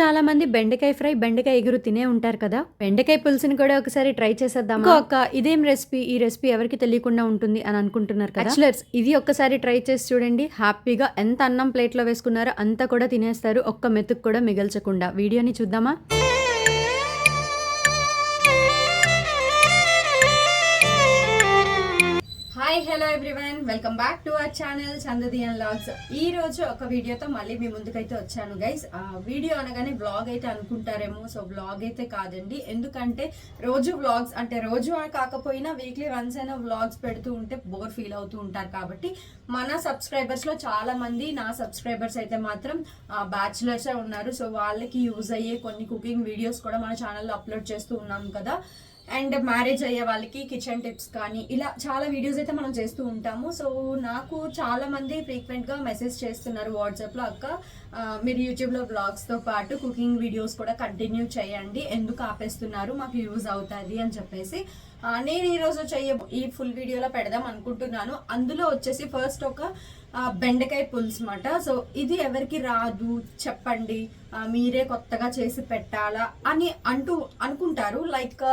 చాలా మంది బెండకాయ ఫ్రై బెండకాయ ఎగురు తినే ఉంటారు కదా. బెండకాయ పులుసుని కూడా ఒకసారి ట్రై చేసేద్దాం అక్క ఇదేం రెసిపీ? ఈ రెసిపీ ఎవరికి తెలియకుండా ఉంటుంది అని అనుకుంటున్నారు కదా. ఇది ఒక్కసారి ట్రై చేసి చూడండి. హ్యాపీగా ఎంత అన్నం ప్లేట్లో వేసుకున్నారో అంతా కూడా తినేస్తారు. ఒక్క మెతుకు కూడా మిగల్చకుండా. వీడియోని చూద్దామా? Hi hello everyone welcome back to our channel చందదియన్ and logs ఈ రోజు ఒక వీడియోతో మళ్ళీ మీ ముందుకైతే వచ్చాను గైస్ వీడియో అనగానే బ్లాగ్ అయితే అనుకుంటారేమో సో బ్లాగ్ అయితే కాదండి. ఎందుకంటే రోజు బ్లాగ్స్ అంటే రోజు కాకపోయినా వీక్లీ వన్స్ అయినా వ్లాగ్స్ పెడుతూ ఉంటే బోర్ ఫీల్ అవుతూ ఉంటారు కాబట్టి మన సబ్స్క్రైబర్స్లో చాలా మంది నా సబ్స్క్రైబర్స్ అయితే మాత్రం బ్యాచులర్సే ఉన్నారు. సో వాళ్ళకి యూజ్ అయ్యే కొన్ని కుకింగ్ వీడియోస్ కూడా మన ఛానల్లో అప్లోడ్ చేస్తూ ఉన్నాం కదా. అండ్ మ్యారేజ్ అయ్యే వాళ్ళకి కిచెన్ టిప్స్ కానీ ఇలా చాలా వీడియోస్ అయితే మనం చేస్తూ ఉంటాము. సో నాకు చాలా మంది ఫ్రీక్వెంట్గా మెసేజ్ చేస్తున్నారు వాట్సాప్లో అక్క మీరు యూట్యూబ్లో బ్లాగ్స్తో పాటు కుకింగ్ వీడియోస్ కూడా కంటిన్యూ చేయండి. ఎందుకు ఆపేస్తున్నారు? మాకు యూజ్ అవుతుంది అని చెప్పేసి నేను ఈరోజు చెయ్య ఈ ఫుల్ వీడియోలో పెడదాం అనుకుంటున్నాను. అందులో వచ్చేసి ఫస్ట్ ఒక బెండకాయ పులుసు మాట. సో ఇది ఎవరికి రాదు చెప్పండి. మీరే కొత్తగా చేసి పెట్టాలా అని అంటూ అనుకుంటారు. లైక్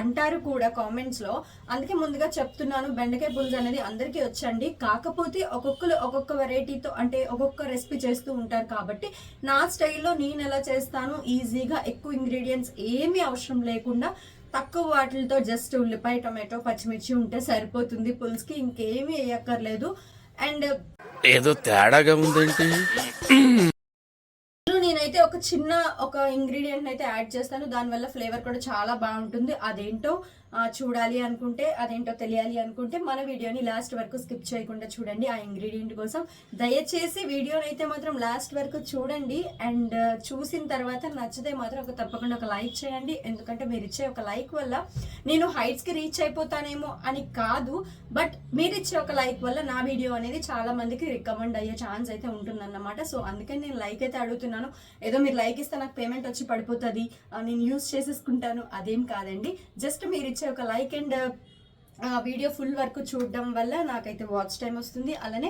అంటారు కూడా కామెంట్స్లో. అందుకే ముందుగా చెప్తున్నాను బెండకాయ పులుసు అనేది అందరికీ వచ్చండి. కాకపోతే ఒక్కొక్కరు ఒక్కొక్క వెరైటీతో అంటే ఒక్కొక్క రెసిపీ చేస్తూ ఉంటారు కాబట్టి నా స్టైల్లో నేను ఎలా చేస్తాను ఈజీగా ఎక్కువ ఇంగ్రీడియంట్స్ ఏమీ అవసరం లేకుండా తక్కువ వాటిలతో జస్ట్ ఉల్లిపాయ టొమాటో పచ్చిమిర్చి ఉంటే సరిపోతుంది పులుసుకి ఇంకేమీ వేయక్కర్లేదు. అండ్ ఏదో తేడాగా ఉందేంటి? నేనైతే ఒక చిన్న ఒక ఇంగ్రీడియంట్ అయితే యాడ్ చేస్తాను. దానివల్ల ఫ్లేవర్ కూడా చాలా బాగుంటుంది. అదేంటో చూడాలి అనుకుంటే అదేంటో తెలియాలి అనుకుంటే మన వీడియోని లాస్ట్ వరకు స్కిప్ చేయకుండా చూడండి ఆ ఇంగ్రీడియంట్ కోసం. దయచేసి వీడియోని అయితే మాత్రం లాస్ట్ వరకు చూడండి. అండ్ చూసిన తర్వాత నచ్చితే మాత్రం ఒక తప్పకుండా ఒక లైక్ చేయండి. ఎందుకంటే మీరు ఇచ్చే ఒక లైక్ వల్ల నేను హైట్స్కి రీచ్ అయిపోతానేమో అని కాదు. బట్ మీరు ఇచ్చే ఒక లైక్ వల్ల నా వీడియో అనేది చాలా మందికి రికమెండ్ అయ్యే ఛాన్స్ అయితే ఉంటుందన్నమాట. సో అందుకని నేను లైక్ అయితే అడుగుతున్నాను. ఏదో మీరు లైక్ ఇస్తే నాకు పేమెంట్ వచ్చి పడిపోతుంది. నేను యూస్ చేసేసుకుంటాను. అదేం కాదండి. జస్ట్ మీరు ఇచ్చే ఒక లైక్ అండ్ వీడియో ఫుల్ వరకు చూడడం వల్ల నాకైతే వాచ్ టైం వస్తుంది. అలానే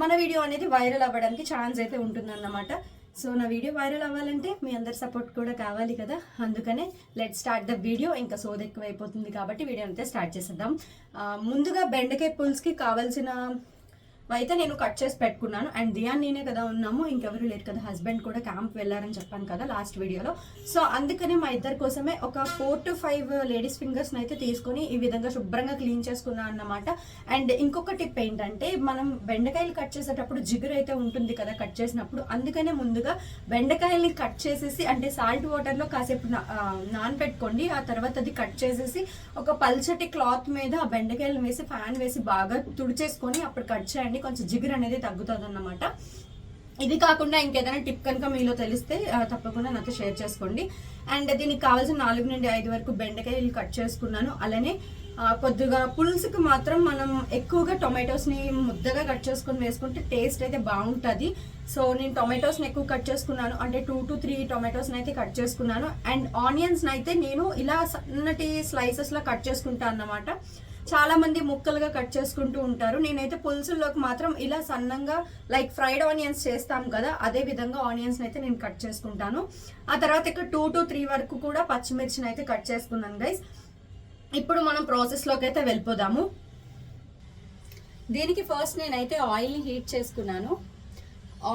మన వీడియో అనేది వైరల్ అవ్వడానికి ఛాన్స్ అయితే ఉంటుందన్నమాట. సో నా వీడియో వైరల్ అవ్వాలంటే మీ అందరి సపోర్ట్ కూడా కావాలి కదా. అందుకనే లెట్ స్టార్ట్ ద వీడియో ఇంకా సోద ఎక్కువైపోతుంది కాబట్టి వీడియో అయితే స్టార్ట్ చేసేద్దాం. ముందుగా బెండకాయ పులుసుకి కావాల్సిన అయితే నేను కట్ చేసి పెట్టుకున్నాను. అండ్ దియాన్ నేనే కదా ఉన్నాము. ఇంకెవరు లేరు కదా. హస్బెండ్ కూడా క్యాంప్ వెళ్ళారని చెప్పాను కదా లాస్ట్ వీడియోలో. సో అందుకనే మా ఇద్దరి కోసమే ఒక ఫోర్ టు ఫైవ్ లేడీస్ ఫింగర్స్ని అయితే తీసుకొని ఈ విధంగా శుభ్రంగా క్లీన్ చేసుకున్నాను అన్నమాట. అండ్ ఇంకొక టిప్ ఏంటంటే మనం బెండకాయలు కట్ చేసేటప్పుడు జిగురు అయితే ఉంటుంది కదా కట్ చేసినప్పుడు. అందుకనే ముందుగా బెండకాయల్ని కట్ చేసేసి అంటే సాల్ట్ వాటర్లో కాసేపు నా- నానబెట్టుకోండి. ఆ తర్వాత అది కట్ చేసేసి ఒక పల్చటి క్లాత్ మీద ఆ బెండకాయలు వేసి ఫ్యాన్ వేసి బాగా తుడిచేసుకొని అప్పుడు కట్ చేయండి. కొంచెం జిగురు అనేది తగ్గుతుంది అన్నమాట ఇది కాకుండా ఇంకేదైనా టిప్ కనుక మీలో తెలిస్తే తప్పకుండా నాతో షేర్ చేసుకోండి. అండ్ దీనికి కావాల్సిన నాలుగు నుండి ఐదు వరకు బెండకాయలు కట్ చేసుకున్నాను. అలానే కొద్దిగా పులుసుకి మాత్రం మనం ఎక్కువగా టొమాటోస్ని ముద్దగా కట్ చేసుకొని వేసుకుంటే టేస్ట్ అయితే బాగుంటుంది. సో నేను టొమాటోస్ని ఎక్కువ కట్ చేసుకున్నాను. అంటే టూ టు త్రీ టొమాటోస్ని అయితే కట్ చేసుకున్నాను. అండ్ ఆనియన్స్ని అయితే నేను ఇలా సన్నటి స్లైసెస్లో కట్ చేసుకుంటాను అన్నమాట. చాలా మంది ముక్కలుగా కట్ చేసుకుంటూ ఉంటారు. నేనైతే పులుసుల్లోకి మాత్రం ఇలా సన్నంగా లైక్ ఫ్రైడ్ ఆనియన్స్ చేస్తాం కదా అదే విధంగా ఆనియన్స్ అయితే నేను కట్ చేసుకుంటాను. ఆ తర్వాత ఇక్కడ టూ టు త్రీ వరకు కూడా పచ్చిమిర్చిని అయితే కట్ చేసుకున్నాను గైస్ ఇప్పుడు మనం ప్రాసెస్లోకి అయితే వెళ్ళిపోదాము. దీనికి ఫస్ట్ నేనైతే ఆయిల్ని హీట్ చేసుకున్నాను.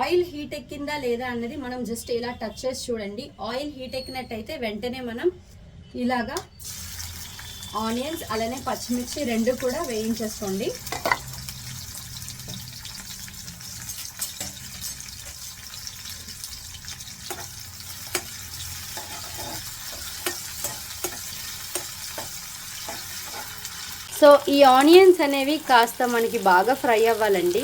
ఆయిల్ హీట్ ఎక్కిందా లేదా అన్నది మనం జస్ట్ ఇలా టచ్ చేసి చూడండి. ఆయిల్ హీట్ ఎక్కినట్టయితే వెంటనే మనం ఇలాగా ఆనియన్స్ అలానే పచ్చిమిర్చి రెండు కూడా వేయించేసుకోండి. సో ఈ ఆనియన్స్ అనేవి కాస్త మనకి బాగా ఫ్రై అవ్వాలండి.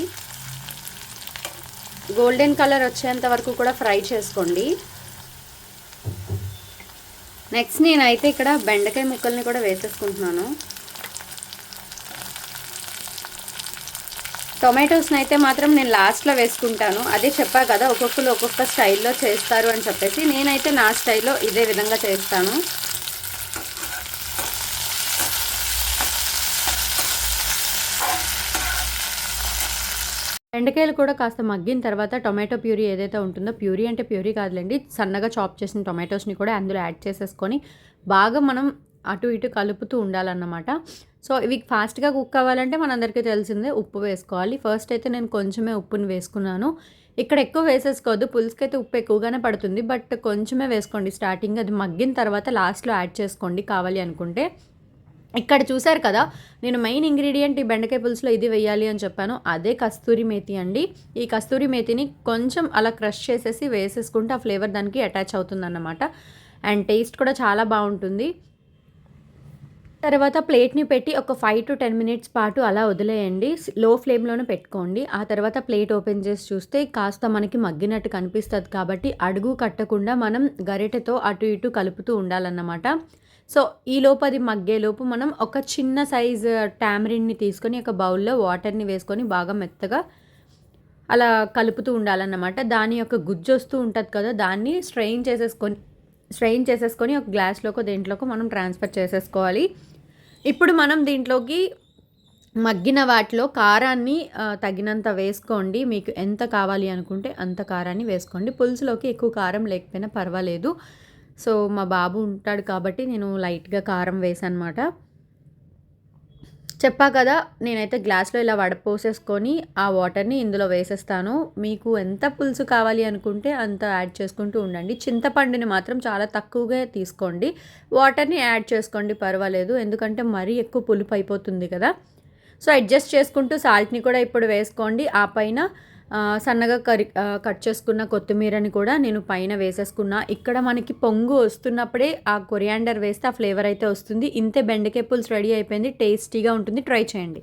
గోల్డెన్ కలర్ వచ్చేంత వరకు కూడా ఫ్రై చేసుకోండి. నెక్స్ట్ నేనైతే ఇక్కడ బెండకాయ ముక్కల్ని కూడా వేసేసుకుంటున్నాను. టొమాటోస్ని అయితే మాత్రం నేను లాస్ట్లో వేసుకుంటాను. అదే చెప్పా కదా ఒక్కొక్కరు ఒక్కొక్క స్టైల్లో చేస్తారు అని చెప్పేసి నేనైతే నా స్టైల్లో ఇదే విధంగా చేస్తాను. బెండకాయలు కూడా కాస్త మగ్గిన తర్వాత టొమాటో ప్యూరీ ఏదైతే ఉంటుందో ప్యూరీ అంటే ప్యూరీ కాదులేండి సన్నగా చాప్ చేసిన టొమాటోస్ని కూడా అందులో యాడ్ చేసేసుకొని బాగా మనం అటు ఇటు కలుపుతూ ఉండాలన్నమాట. సో ఇవి ఫాస్ట్గా కుక్ అవ్వాలంటే మనందరికీ తెలిసిందే ఉప్పు వేసుకోవాలి. ఫస్ట్ అయితే నేను కొంచెమే ఉప్పుని వేసుకున్నాను. ఇక్కడ ఎక్కువ వేసేసుకోవద్దు పులుసుకైతే అయితే ఉప్పు ఎక్కువగానే పడుతుంది బట్ కొంచెమే వేసుకోండి. స్టార్టింగ్ అది మగ్గిన తర్వాత లాస్ట్లో యాడ్ చేసుకోండి కావాలి అనుకుంటే. ఇక్కడ చూశారు కదా నేను మెయిన్ ఇంగ్రీడియంట్ ఈ బెండకాయ పులుసులో ఇది వేయాలి అని చెప్పాను. అదే కస్తూరి మేతి అండి. ఈ కస్తూరి మేతిని కొంచెం అలా క్రష్ చేసేసి వేసేసుకుంటే ఆ ఫ్లేవర్ దానికి అటాచ్ అవుతుందన్నమాట. అండ్ టేస్ట్ కూడా చాలా బాగుంటుంది. తర్వాత ప్లేట్ని పెట్టి ఒక ఫైవ్ టు టెన్ మినిట్స్ పాటు అలా వదిలేయండి. లో ఫ్లేమ్లోనే పెట్టుకోండి. ఆ తర్వాత ప్లేట్ ఓపెన్ చేసి చూస్తే కాస్త మనకి మగ్గినట్టు కనిపిస్తుంది కాబట్టి అడుగు కట్టకుండా మనం గరిటెతో అటు ఇటు కలుపుతూ ఉండాలన్నమాట. సో ఈ లోపు అది మగ్గేలోపు మనం ఒక చిన్న సైజ్ టామరిన్ని తీసుకొని ఒక బౌల్లో వాటర్ని వేసుకొని బాగా మెత్తగా అలా కలుపుతూ ఉండాలన్నమాట. దాని యొక్క గుజ్జు వస్తూ ఉంటుంది కదా దాన్ని స్ట్రెయిన్ చేసేసుకొని స్ట్రెయిన్ చేసేసుకొని ఒక గ్లాస్లోకి దేంట్లోకి మనం ట్రాన్స్ఫర్ చేసేసుకోవాలి. ఇప్పుడు మనం దీంట్లోకి మగ్గిన వాటిలో కారాన్ని తగినంత వేసుకోండి. మీకు ఎంత కావాలి అనుకుంటే అంత కారాన్ని వేసుకోండి. పులుసులోకి ఎక్కువ కారం లేకపోయినా పర్వాలేదు. సో మా బాబు ఉంటాడు కాబట్టి నేను లైట్గా కారం వేసానమాట. చెప్పా కదా నేనైతే గ్లాస్లో ఇలా వడపోసేసుకొని ఆ వాటర్ని ఇందులో వేసేస్తాను. మీకు ఎంత పులుసు కావాలి అనుకుంటే అంత యాడ్ చేసుకుంటూ ఉండండి. చింతపండుని మాత్రం చాలా తక్కువగా తీసుకోండి. వాటర్ని యాడ్ చేసుకోండి పర్వాలేదు. ఎందుకంటే మరీ ఎక్కువ పులుపు అయిపోతుంది కదా. సో అడ్జస్ట్ చేసుకుంటూ సాల్ట్ని కూడా ఇప్పుడు వేసుకోండి. ఆ పైన సన్నగా కరి కట్ చేసుకున్న కొత్తిమీరని కూడా నేను పైన వేసేసుకున్నా. ఇక్కడ మనకి పొంగు వస్తున్నప్పుడే ఆ కొరియాండర్ వేస్తే ఆ ఫ్లేవర్ అయితే వస్తుంది. ఇంతే బెండకాయ పులుసు రెడీ అయిపోయింది. టేస్టీగా ఉంటుంది. ట్రై చేయండి.